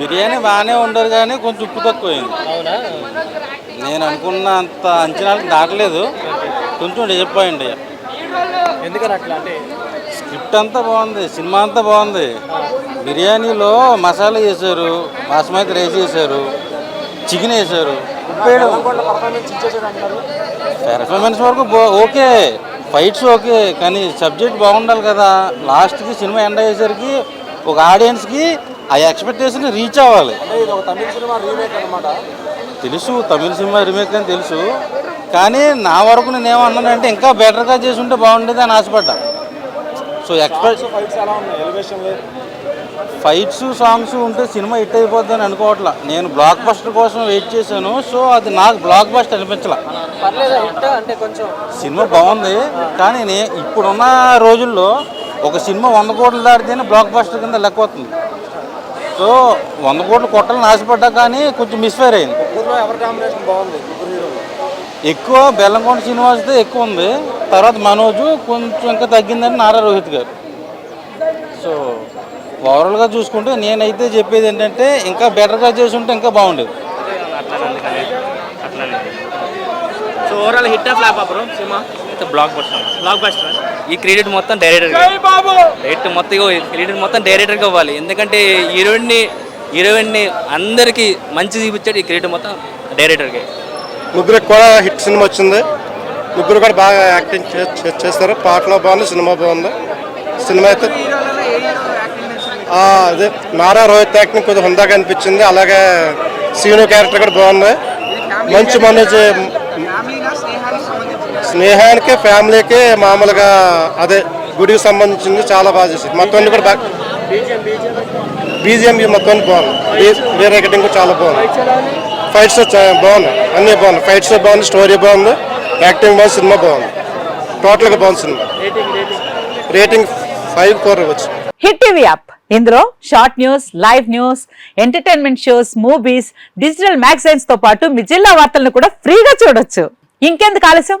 బిర్యానీ బాగానే ఉండరు కానీ కొంచెం ఉప్పు తక్కువైంది. అవునా? నేను అనుకున్న అంత అంచనాలకు దాటలేదు. కొంచెం డిసప్పాయింట్ అయ్యా. ఎందుకని అట్లా అంటే? స్క్రిప్ట్ అంతా బాగుంది సినిమా అంతా బాగుంది. బిర్యానీలో మసాలా వేశారు బాస్మతి రైస్ వేశారు చికెన్ వేశారు ఉప్పేయడం పెర్ఫార్మెన్స్ వరకు ఓకే ఫైట్స్ ఓకే కానీ సబ్జెక్ట్ బాగుండాలి కదా. లాస్ట్కి సినిమా ఎండ్ అయ్యేసరికి ఒక ఆడియన్స్కి ఆ ఎక్స్పెక్టేషన్ రీచ్ అవ్వాలి. తెలుసు తమిళ సినిమా రీమేక్ అని తెలుసు. కానీ నా వరకు నేను ఏమన్నానంటే ఇంకా బెటర్గా చేసి ఉంటే బాగుండేది అని ఆశపడ్డా. సో ఎక్స్పెక్ట్ ఫైట్స్ సాంగ్స్ ఉంటే సినిమా హిట్ అయిపోద్ది అని అనుకోవట్లా. నేను బ్లాక్ బస్టర్ కోసం వెయిట్ చేశాను. సో అది నాకు బ్లాక్ బస్టర్ అనిపించలా. పర్లేదా? హిట్ అంటే కొంచెం సినిమా బాగుంది. కానీ నే ఇప్పుడున్న రోజుల్లో ఒక సినిమా వంద కోట్లు దాటితేనే బ్లాక్ బస్టర్ కింద లెక్క వస్తుంది సో వంద కోట్లు కొట్టాలని ఆశపడ్డా కానీ కొంచెం మిస్ఫైర్ అయింది ఎక్కువ బెల్లంకొండ శ్రీనివాస్దే ఎక్కువ ఉంది తర్వాత మనోజు కొంచెం ఇంకా తగ్గిందని నారా రోహిత్ గారు సో ఓవరాల్గా చూసుకుంటే నేనైతే చెప్పేది ఏంటంటే ఇంకా బెటర్గా చేసి ఉంటే ఇంకా బాగుండేది so overall hit of flop bro cinema blockbuster blockbuster ఈ క్రెడిట్ మొత్తం డైరెక్టర్ రేట్ మొత్తం క్రెడిట్ మొత్తం డైరెక్టర్కి ఇవ్వాలి. ఎందుకంటే హీరోయిన్ని హీరోయిన్ని అందరికీ మంచి చూపించాడు ఈ క్రెడిట్ మొత్తం డైరెక్టర్కి ముగ్గురికి కూడా హిట్ సినిమా వచ్చింది. ముగ్గురు కూడా బాగా యాక్టింగ్ చేస్తారు పాటలు బాగుంది సినిమా బాగుంది. సినిమా అయితే ఆ, అదే నారా రోహిత్ యాక్టింగ్ కొద్దిగా హుందాగా అనిపించింది. అలాగే సీను క్యారెక్టర్ కూడా బాగుంది. మంచి మనోజ్ స్నేహానికి ఫ్యామిలీకి మామూలుగా అదే గుడికి సంబంధించింది చాలా బాగా చేసింది. మొత్తం కూడా బాగా బీజిఎం మొత్తం బాగుంది. బీ- వేరే కూడా చాలా బాగుంది. ఫైట్స్ చా- బాగున్నాయి. అన్నీ బాగున్నాయి. ఫైట్స్ బాగుంది స్టోరీ బాగుంది యాక్టింగ్ బాగుంది సినిమా బాగుంది. టోటల్గా బాగుంది సినిమా. రేటింగ్ ఫైవ్ ఫోర్ ఇవ్వచ్చు హిట్ టీవీ యాప్. ఇందులో short news live news entertainment shows movies digital మ్యాగజైన్స్తో పాటు మీ జిల్లా వార్తలను కూడా ఫ్రీగా చూడొచ్చు. ఇంకెందుకు ఆలస్యం?